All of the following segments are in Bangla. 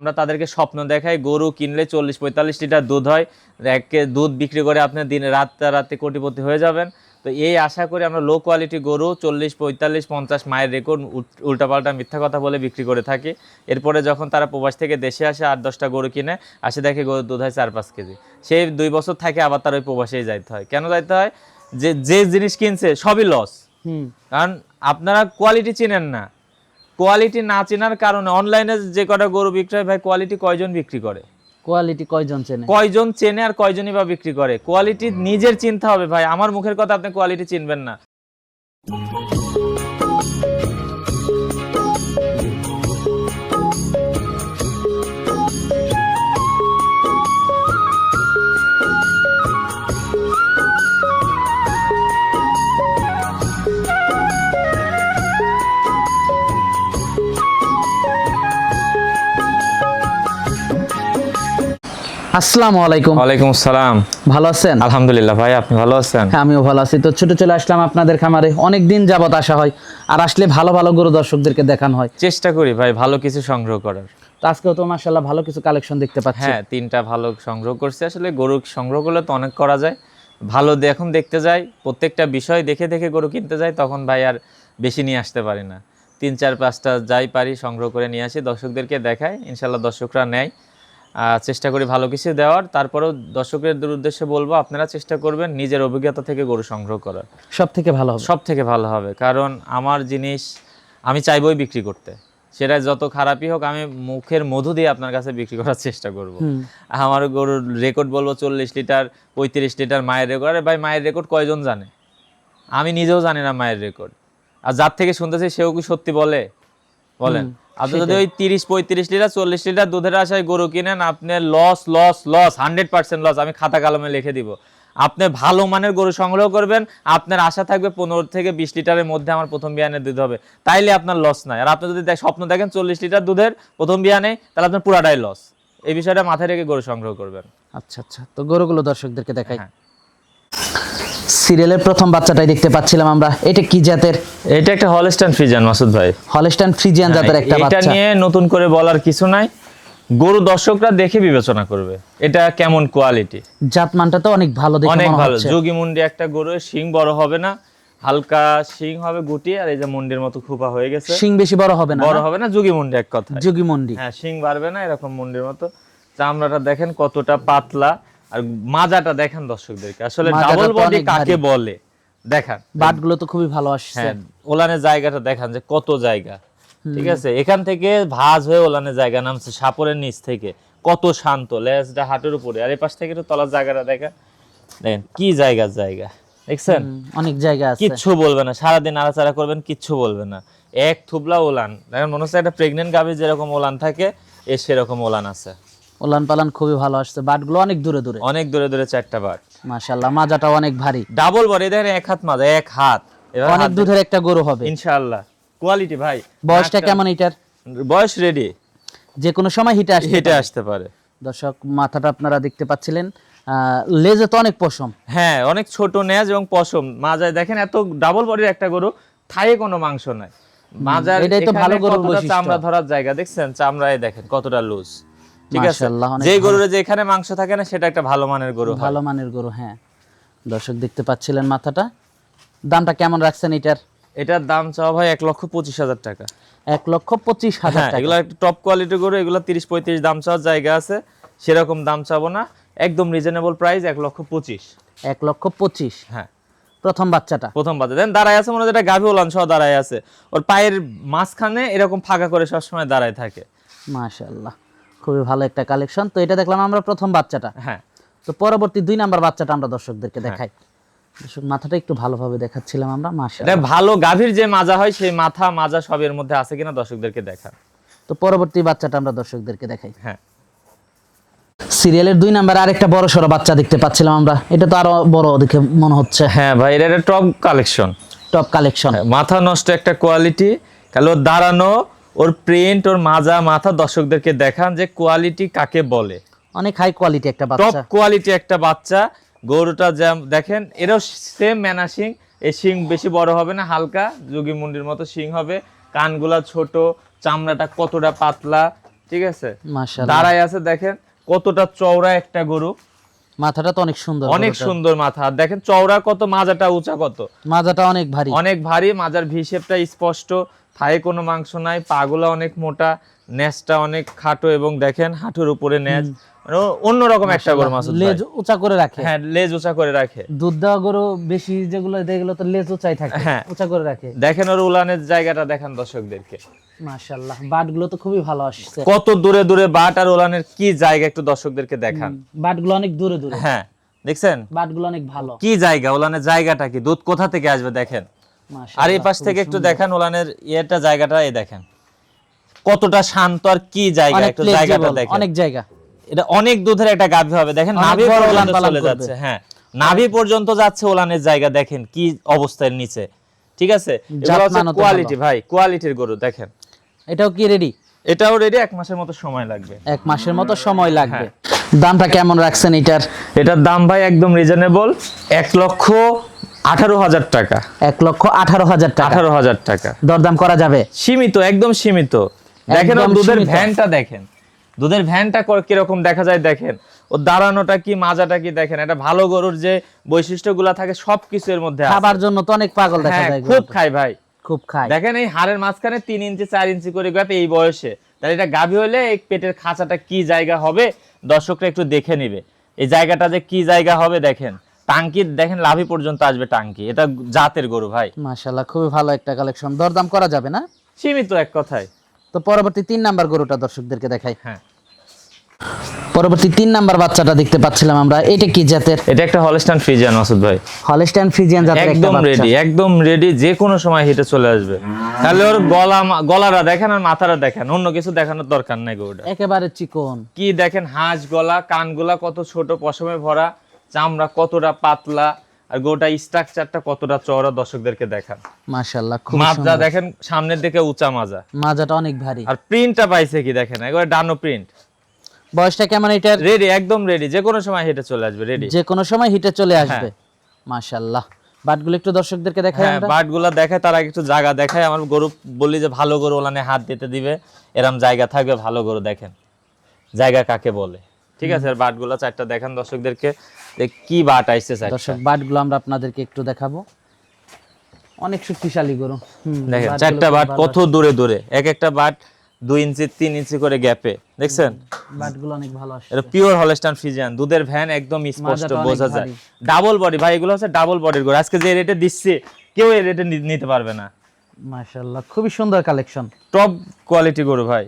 আমরা তাদেরকে স্বপ্ন দেখাই গরু কিনলে চল্লিশ পঁয়তাল্লিশ লিটার দুধ হয় একে দুধ বিক্রি করে আপনি দিনে রাত রাতে কোটিপতি হয়ে যাবেন। তো এই আশা করি আমরা লো কোয়ালিটি গরু চল্লিশ পঁয়তাল্লিশ পঞ্চাশ মায়ের রেকর্ড উল্টাপাল্টা মিথ্যা কথা বলে বিক্রি করে থাকি। এরপরে যখন তারা প্রবাস থেকে দেশে আসে আট দশটা গরু কিনে আসে দেখে গরুর দুধ হয় চার পাঁচ কেজি। সেই দুই বছর থাকে আবার তার ওই প্রবাসেই যাইতে হয়। কেন যাইতে হয়? যে যে জিনিস কিনছে সবই লস হুম। কারণ আপনারা কোয়ালিটি চেনেন না। কোয়ালিটি না চেনার কারণে অনলাইনে যে কটা গরু বিক্রি হয় ভাই কোয়ালিটি কয়জন বিক্রি করে? কোয়ালিটি কয়জন চেনে? কয়জন চেনে আর কয়জনই বা বিক্রি করে? কোয়ালিটি নিজের চিনতে হবে ভাই। আমার মুখের কথা আপনি কোয়ালিটি চিনবেন না। আসসালামু আলাইকুম। ওয়ালাইকুম আসসালাম। ভালো আছেন? আলহামদুলিল্লাহ ভাই আপনি ভালো আছেন? হ্যাঁ আমিও ভালো আছি। তো ছোট চলে আসলাম আপনাদের খামারে। অনেক দিন যাবত আসা হয় আর আসলে ভালো ভালো গরু দর্শকদেরকে দেখানো হয়। চেষ্টা করি ভাই ভালো কিছু সংগ্রহ করার। তো আজকেও তো মাশাল্লাহ ভালো কিছু কালেকশন দেখতে পাচ্ছি। হ্যাঁ তিনটা ভালো সংগ্রহ করছি। আসলে গরু সংগ্রহ করলে তো অনেক করা যায়। ভালো এখন দেখতে যাই প্রত্যেকটা বিষয় দেখে দেখে গরু কিনতে যাই তখন ভাই আর বেশি নিয়ে আসতে পারি না। তিন চার পাঁচটা যাই পারি সংগ্রহ করে নিয়ে আসি। দর্শকদেরকে দেখাই ইনশাল্লাহ দর্শকরা নেয়। চেষ্টা করি ভালো কিছু দেওয়ার। তারপরেও দর্শকের উদ্দেশ্যে বলব আপনারা চেষ্টা করবেন নিজের অভিজ্ঞতা থেকে গরু সংগ্রহ করার। সব থেকে ভালো হবে। সব থেকে ভালো হবে কারণ আমার জিনিস আমি চাইবই বিক্রি করতে। সেটা যত খারাপই হোক আমি মুখের মধু দিয়ে আপনার কাছে বিক্রি করার চেষ্টা করব। আমার গরুর রেকর্ড বলব চল্লিশ লিটার পঁয়ত্রিশ লিটার মায়ের রেকর্ড আরে ভাই মায়ের রেকর্ড কয়জন জানে? আমি নিজেও জানি না মায়ের রেকর্ড আর যার থেকে শুনতেছি সেও কি সত্যি বলে? বলেন। আপনি যদি ওই তিরিশ পঁয়ত্রিশ লিটার চল্লিশ লিটার দুধের আশায় গরু কিনেন আপনি loss loss loss hundred percent loss আমি খাতা কলমে লিখে দিব। আপনি ভালো মানের গরু সংগ্রহ করবেন আপনার আশা থাকবে পনেরো থেকে বিশ লিটারের মধ্যে আমার প্রথম বিয়ানের দুধ হবে। তাইলে আপনার লস নাই। আর আপনি যদি দেখ- স্বপ্ন দেখেন চল্লিশ লিটার দুধের প্রথম বিয়ানে তাহলে আপনার পুরাটাই লস এই বিষয়টা মাথায় রেখে গরু সংগ্রহ করবেন। আচ্ছা আচ্ছা। তো গরুগুলো দর্শকদেরকে দেখাই। হ্যাঁ। সিরিয়ালের প্রথম বাচ্চাটাই দেখতে পাচ্ছিলাম আমরা। এটা কি জাতের? এটা একটা হলস্টাইন ফ্রিজান মাসুদ ভাই। হলস্টাইন ফ্রিজিয়ান জাতের একটা বাচ্চা এটা নিয়ে নতুন করে বলার কিছু নাই। গরু দর্শকরা দেখে বিবেচনা করবে এটা কেমন কোয়ালিটি জাত মানটা তো অনেক ভালো দেখে অনেক ভালো। যোগী মুন্ডি একটা গরু শিং বড় হবে না হালকা শিং হবে গুটি আর এই যে মুন্ডির মতো খোপা হয়ে গেছে। শিং বেশি বড় হবে না বড় হবে না যোগী মুন্ডি এক কথা যোগী মন্ডি। হ্যাঁ শিং বাড়বে না এরকম মুন্ডির মতো। চামড়াটা দেখেন কতটা পাতলা। আর মাজাটা দেখেন দর্শকদেরকে। আসলে ডাবল বডি কাকে। বলে? দেখান। বাটগুলো তো খুবই ভালো আসছে। হ্যাঁ ওলানের জায়গাটা দেখান যে কত জায়গা। ঠিক আছে? এখান থেকে ভাঁজ হয়ে ওলানের জায়গা নামছে সাপরের নিচ থেকে। কত শান্ত লেজটা হাটের উপরে। আর এই পাশ থেকে তো তলার জায়গাটা দেখা। দেখেন কি জায়গা জায়গা। দেখছেন? অনেক জায়গা আছে। কিচ্ছু বলবে না। সারাদিন নাড়াচাড়া করবেন কিচ্ছু বলবে না। এক থুবলা ওলান। দেখেন মনে হচ্ছে একটা প্রেগনেন্ট গাভী যেরকম ওলান থাকে এ সেরকম ওলান আছে। ওলান পালান খুবই ভালো আসছে। বাটগুলো অনেক দূরে দূরে। অনেক দূরে দূরে চারটা বার মাশাল্লাহ মাজাটাও অনেক ভারী। ডাবল বডি দেখেন এক হাত মাজা এক হাত। এবার অনেক দুধের একটা গরু হবে। ইনশাআল্লাহ। কোয়ালিটি ভাই। বয়সটা কেমন এটার? বয়স রেডি যে কোনো সময় হিটে আসে হেঁটে আসতে পারে। দর্শক মাথাটা আপনারা দেখতে পাচ্ছিলেন। লেজে তো অনেক পশম। হ্যাঁ অনেক ছোট নেজ এবং পশম। মাজায় দেখেন এত ডাবল বডির একটা গরু থায়ে কোনো মাংস নাই। মাজার এটাই তো ভালো গরু বৈশিষ্ট্য। চামড়া ধরার জায়গা দেখছেন? চামড়ায় দেখেন কতটা লুজ ঠিক আছে? যে গরুর যে এখানে মাংস থাকে না সেটা একটা ভালো মানের গরু ভালো মানের গরু হ্যাঁ। দর্শক দেখতে পাচ্ছিলেন মাথাটা। দামটা কেমন রাখছেন এটার? এটার দাম চাওয়া ভাই এক লক্ষ পঁচিশ হাজার টাকা। এক লক্ষ পঁচিশ হাজার এগুলো একটা টপ কোয়ালিটির গরু এগুলো তিরিশ পঁয়ত্রিশ দাম চাওয়ার জায়গা আছে। সেরকম দাম চাবো না। একদম রিজনেবল প্রাইস এক লক্ষ পঁচিশ। এক লক্ষ পঁচিশ। হ্যাঁ। প্রথম বাচ্চাটা। প্রথম বাচ্চা। দেন দাঁড়ায় আছে মনে হয় যেটা গাভী ওলান সহ দাঁড়ায় আছে। ওর পায়ের মাঝখানে এরকম ফাঁকা করে সবসময় দাঁড়ায় থাকে। মাশাআল্লাহ। খুবই ভালো একটা কালেকশন তো এটা দেখলাম আমরা প্রথম বাচ্চাটা। হ্যাঁ। তো পরবর্তী দুই নাম্বার বাচ্চাটা আমরা দর্শকদেরকে দেখাই। দর্শক মাথাটা একটু ভালোভাবে দেখাচ্ছিলাম আমরা এটা ভালো গাভীর যে মাজা হয় সেই মাথা মাজা সবের মধ্যে আছে কিনা দর্শকদেরকে দেখা তো পরবর্তী বাচ্চাটা আমরা দর্শকদেরকে দেখাই। হ্যাঁ। সিরিয়ালের দুই নাম্বার আরেকটা বড় সড়ো বাচ্চা দেখতে পাচ্ছিলাম আমরা। এটা তো আরও বড় দেখে মনে হচ্ছে। হ্যাঁ ভাই এটা টপ কালেকশন টপ কালেকশন মাথা নষ্ট একটা কোয়ালিটি কালে দাঁড়ানো ওর প্রিন্ট ওর মাজা মাথা দর্শকদেরকে দেখান যে কোয়ালিটি কাকে বলে। অনেক হাই কোয়ালিটি একটা বাচ্চা। টপ কোয়ালিটি একটা বাচ্চা গরুটা যেম দেখেন এরও সেম ম্যানা শিং এই শিং বেশি বড় হবে না হালকা যোগী মুন্ডির মতো শিং হবে। কানগুলা ছোট চামড়াটা কতটা পাতলা ঠিক আছে? দাঁড়ায় আছে দেখেন কতটা চওড়া একটা গরু। মাথাটা তো অনেক সুন্দর অনেক সুন্দর মাথা। আর দেখেন চওড়া কত মাজাটা উঁচা কত? মাজাটা অনেক ভারী। অনেক ভারী মাজার ভিশেপটা স্পষ্ট। থায়ে কোনো মাংস নাই পাগুলা অনেক মোটা নেজটা অনেক খাটো এবং দেখেন হাঁটুর উপরে নেজ মানে অন্যরকম একটা গরু ভাই। লেজ উঁচা করে রাখে। হ্যাঁ লেজ উঁচা করে রাখে। দুধ দেওয়া গরু বেশি যেগুলো যেগুলো তো লেজ উঁচাই থাকে হ্যাঁ। উঁচা করে রাখে। দেখেন ওর উলানের জায়গাটা দেখান দর্শকদেরকে। মাশাআল্লাহ বাটগুলো তো খুবই ভালো আসছে। কত দূরে দূরে বাট আর উলানের কি জায়গা একটু দর্শকদেরকে দেখান। বাটগুলো অনেক দূরে দূরে। হ্যাঁ দেখছেন? বাটগুলো অনেক ভালো। কি জায়গা উলানের জায়গাটা কি? দুধ কোথা থেকে আসবে দেখেন? আর এই পাশ থেকে একটু দেখান ওলানের ইয়েটা জায়গাটা এই দেখেন। কতটা শান্ত আর কি জায়গা একটু জায়গাটা দেখেন। অনেক জায়গা। এটা অনেক দুধের একটা গাভী হবে দেখেন নাভি পর্যন্ত চলে যাচ্ছে হ্যাঁ। নাভি পর্যন্ত যাচ্ছে ওলানের জায়গা দেখেন কি অবস্থার নিচে। ঠিক আছে? কোয়ালিটি ভাই কোয়ালিটির গরু দেখেন। এটাও কি রেডি এটাও রেডি এক মাসের মতো সময় লাগবে। এক মাসের মতো সময় লাগবে। হ্যাঁ। দামটা কেমন রাখছেন এটার? এটার দাম ভাই একদম রিজনেবল এক লক্ষ আঠারো হাজার টাকা। এক লক্ষ আঠারো হাজার টাকা। আঠারো হাজার টাকা। দরদাম করা যাবে? সীমিত একদম সীমিত। দেখেন দুধের ভ্যানটা দেখেন। দুধের ভ্যানটা কীরকম দেখা যায় দেখেন। ও দাঁড়ানোটা কি মাজাটা কি দেখেন। এটা ভালো গরুর যে বৈশিষ্ট্যগুলা থাকে সবকিছু এর মধ্যে খাবার জন্য তো অনেক পাগল দেখা হ্যাঁ, যায় খুব। খাই ভাই। খুব খায়। দেখেন এই হাড়ের মাঝখানে তিন ইঞ্চি চার ইঞ্চি করে গ্যাপ এই বয়সে। তাহলে এটা গাভী হলে এই পেটের খাঁচাটা কি জায়গা হবে দর্শকরা একটু দেখে নিবে। এই জায়গাটা যে কি জায়গা হবে দেখেন। টাঙ্কি দেখেন লাভি পর্যন্ত আসবে টাঙ্কি। এটা জাতের গরু ভাই। মাশাআল্লাহ খুবই ভালো একটা কালেকশন দরদাম করা যাবে না? সীমিত এক কথায়। তো পরবর্তী তিন নাম্বার গরুটা দর্শকদেরকে দেখাই। হ্যাঁ। পরবর্তী তিন নাম্বার বাচ্চাটা দেখতে পাচ্ছিলাম আমরা। এটা কি জাতের? এটা একটা ফ্রিজিয়ান মাসুদ ভাই। হলস্টাইন ফ্রিজিয়ান জাতের একদম রেডি একদম রেডি যে কোনো সময় হেঁটে চলে আসবে। তাহলে ওর গলা গলাটা দেখেন আর মাথাটা দেখেন। অন্য কিছু দেখানোর দরকার নাই গরুটা। একেবারে চিকন। কি দেখেন হাঁস গলা কানগুলা কত ছোট পশমে ভরা। চামড়া কতটা পাতলা আর গোটা স্ট্রাকচারটা কতটা চওড়া দর্শকদেরকে দেখান। মাশাআল্লাহ খুব মাজা দেখেন সামনের দিকে উঁচা মাজা। মাজাটা অনেক ভারী। আর প্রিন্টটা পাইছে কি দেখেন? একবার ডানো প্রিন্ট বয়সটা কেমন এটার? রেডি একদম রেডি যে কোনো সময় হেঁটে চলে আসবে রেডি যে কোনো সময় হিটে চলে আসবে। মাশাআল্লাহ। বাটগুলো একটু দর্শকদেরকে দেখাই হ্যাঁ আমরা। বাটগুলা দেখায় তার আগে একটু জায়গা দেখায়। আমার গরু বলি যে ভালো গরু ওলানে হাত দিতে দিবে। এরম জায়গা থাকবে ভালো গরু দেখেন। জায়গা কাকে বলে? ঠিক আছে আর বাটগুলা চারটা দেখান দর্শকদেরকে যে কি বাট আইছে চারটা। দর্শক বাটগুলো আমরা আপনাদেরকে একটু দেখাবো। অনেক শক্তিশালী গরু। দেখেন চারটা বাট কত দূরে দূরে। এক একটা বাট দুই ইঞ্চি তিন ইঞ্চি করে গ্যাপে দেখছেন। বাটগুলো অনেক ভালো আসছে। এটা পিওর হলস্টান ফ্রিজিয়ান দুধের ভ্যান একদম স্পষ্ট বোঝা যায়। ডাবল বডি ভাই এগুলো হচ্ছে ডাবল বডির গরু। আজকে যে রেটে দিচ্ছে কেউ এই রেটে নিতে পারবে না। মাশাআল্লাহ খুবই সুন্দর কালেকশন টপ কোয়ালিটি গরু ভাই।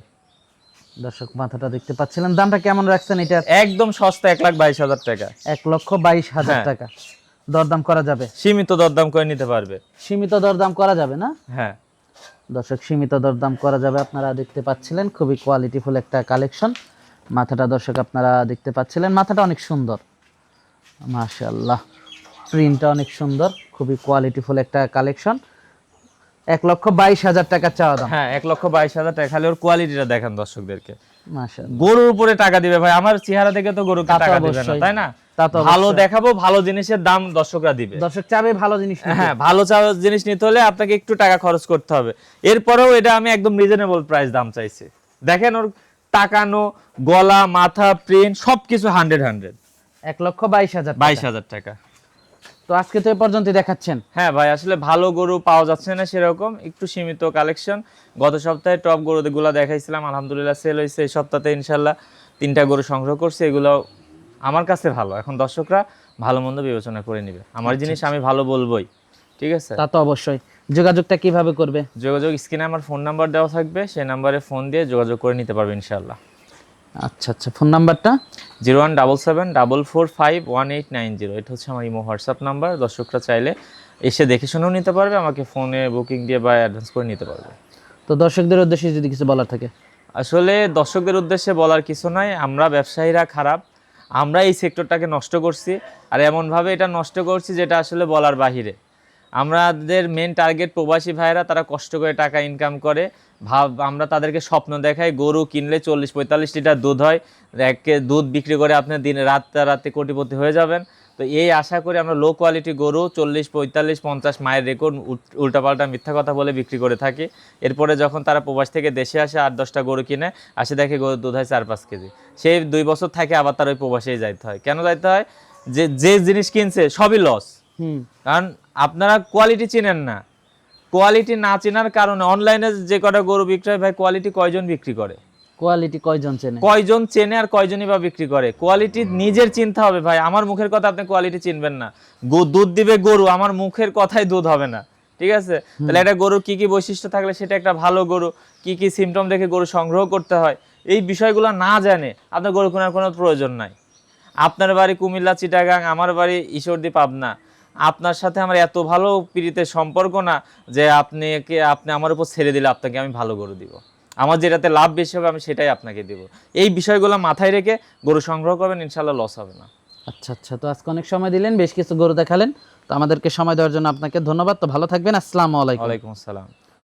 দর্শক মাথাটা দেখতে পাচ্ছিলেন? দামটা কেমন রাখছেন এটার একদম সস্তা এক লাখ বাইশ হাজার টাকা। এক লক্ষ বাইশ হাজার হ্যাঁ। টাকা। দরদাম করা যাবে? সীমিত দরদাম করে নিতে পারবে। সীমিত দরদাম করা যাবে না? হ্যাঁ। দর্শক সীমিত দরদাম করা যাবে আপনারা দেখতে পাচ্ছিলেন। খুবই কোয়ালিটিফুল একটা কালেকশন মাথাটা দর্শক আপনারা দেখতে পাচ্ছিলেন। মাথাটা অনেক সুন্দর। মাশাআল্লাহ। প্রিন্টটা অনেক সুন্দর। খুবই কোয়ালিটিফুল একটা কালেকশন এক লক্ষ বাইশ হাজার টাকা চাওয়া দাম। হ্যাঁ এক লক্ষ বাইশ হাজার টাকা। খালি ওর কোয়ালিটিটা দেখান দর্শকদেরকে। গরুর উপরে টাকা দিবে ভাই। আমার চেহারা দেখে তো গরুকে টাকা দিবে না তাই না? ভালো দেখাবো ভালো জিনিসের দাম দর্শকরা দিবে। দর্শক চাবে ভালো জিনিস হ্যাঁ ভালো জিনিস নিতে হলে আপনাকে একটু টাকা খরচ করতে হবে। এরপরেও এটা আমি একদম রিজনেবল প্রাইস দাম চাইছি। দেখেন ওর টাকানো গলা মাথা প্রিন্ট সবকিছু হান্ড্রেড হান্ড্রেড এক লক্ষ বাইশ হাজার বাইশ হাজার টাকা। তো আজকে তো এ পর্যন্ত দেখাচ্ছেন। হ্যাঁ ভাই আসলে ভালো গরু পাওয়া যাচ্ছে না সেরকম একটু সীমিত কালেকশন গত সপ্তাহে টপ গরুগুলো দেখাইছিলাম আলহামদুলিল্লাহ সেল হয়েছে এই সপ্তাহে ইনশাল্লাহ তিনটা গরু সংগ্রহ করছে এগুলো আমার কাছে ভালো। এখন দর্শকরা ভালো মন্দ বিবেচনা করে নিবে। আমার জিনিস আমি ভালো বলবোই ঠিক আছে? তা তো অবশ্যই। যোগাযোগটা কীভাবে করবে? যোগাযোগ স্ক্রিনে আমার ফোন নাম্বার দেওয়া থাকবে সেই নাম্বারে ফোন দিয়ে যোগাযোগ করে নিতে পারবে ইনশাল্লাহ আচ্ছা আচ্ছা ফোন নাম্বারটা? Zero one double seven double four five one eight nine zero. এটা হচ্ছে আমার ইমো হোয়াটসঅ্যাপ নাম্বার। দর্শকরা চাইলে এসে দেখে শুনেও নিতে পারবে আমাকে ফোনে বুকিং দিয়ে বা অ্যাডভান্স করে নিতে পারবে। তো দর্শকদের উদ্দেশ্যে যদি কিছু বলার থাকে? আসলে দর্শকদের উদ্দেশ্যে বলার কিছু নাই আমরা ব্যবসায়ীরা খারাপ আমরা এই সেক্টরটাকে নষ্ট করছি আর এমনভাবে এটা নষ্ট করছি যেটা আসলে বলার বাহিরে। আমাদের মেন টার্গেট প্রবাসী ভাইরা তারা কষ্ট করে টাকা ইনকাম করে। ভাব আমরা তাদেরকে স্বপ্ন দেখাই গরু কিনলে চল্লিশ পঁয়তাল্লিশ লিটার দুধ হয়। একে দুধ বিক্রি করে আপনি দিনে রাত রাতে কোটিপতি হয়ে যাবেন। তো এই আশা করে আমরা লো কোয়ালিটি গরু চল্লিশ পঁয়তাল্লিশ পঞ্চাশ মায়ের রেকর্ড উল্টাপাল্টা মিথ্যা কথা বলে বিক্রি করে থাকি। এরপরে যখন তারা প্রবাস থেকে দেশে আসে আট দশটা গরু কিনে আসে দেখে গরু দুধ হয় চার পাঁচ কেজি। সেই দুই বছর থাকে আবার তার ওই প্রবাসেই যাইতে হয়। কেন যাইতে হয়? যে যে জিনিস কিনছে সবই লস কারণ আপনারা কোয়ালিটি চেনেন না। কোয়ালিটি না চেনার কারণে অনলাইনে যে কটা গরু বিক্রি হয় ভাই কোয়ালিটি কয়জন বিক্রি করে? কোয়ালিটি কয়জন চেনে? কয়জন চেনে আর কয়জনই বা বিক্রি করে? কোয়ালিটি নিজের চিনতে হবে ভাই। আমার মুখের কথা আপনি কোয়ালিটি চিনবেন না। গো- দুধ দিবে গরু আমার মুখের কথাই দুধ হবে না। ঠিক আছে? তাহলে একটা গরুর কি কি বৈশিষ্ট্য থাকলে সেটা একটা ভালো গরু কি কি সিমটম দেখে গরু সংগ্রহ করতে হয় এই বিষয়গুলো না জানে আপনার গরু কেনার কোনো প্রয়োজন নাই। আপনার বাড়ি কুমিল্লা চিটাগাং আমার বাড়ি ঈশ্বরদী পাবনা। আপনার সাথে আমার এত ভালো প্রীতির সম্পর্ক না যে আপনি কে আপনি আমার উপর ছেড়ে দিলে আপনাকে আমি ভালো গরু দিব। আমার যেটাতে লাভ বেশি হবে আমি সেটাই আপনাকে দিব। এই বিষয়গুলো মাথায় রেখে গরু সংগ্রহ করবেন ইনশাল্লাহ লস হবে না। আচ্ছা আচ্ছা তো আজকে অনেক সময় দিলেন বেশ কিছু গরু দেখালেন তো আমাদেরকে সময় দেওয়ার জন্য আপনাকে ধন্যবাদ। তো ভালো থাকবেন আসসালামু আলাইকুম। ওয়ালাইকুম আসসালাম।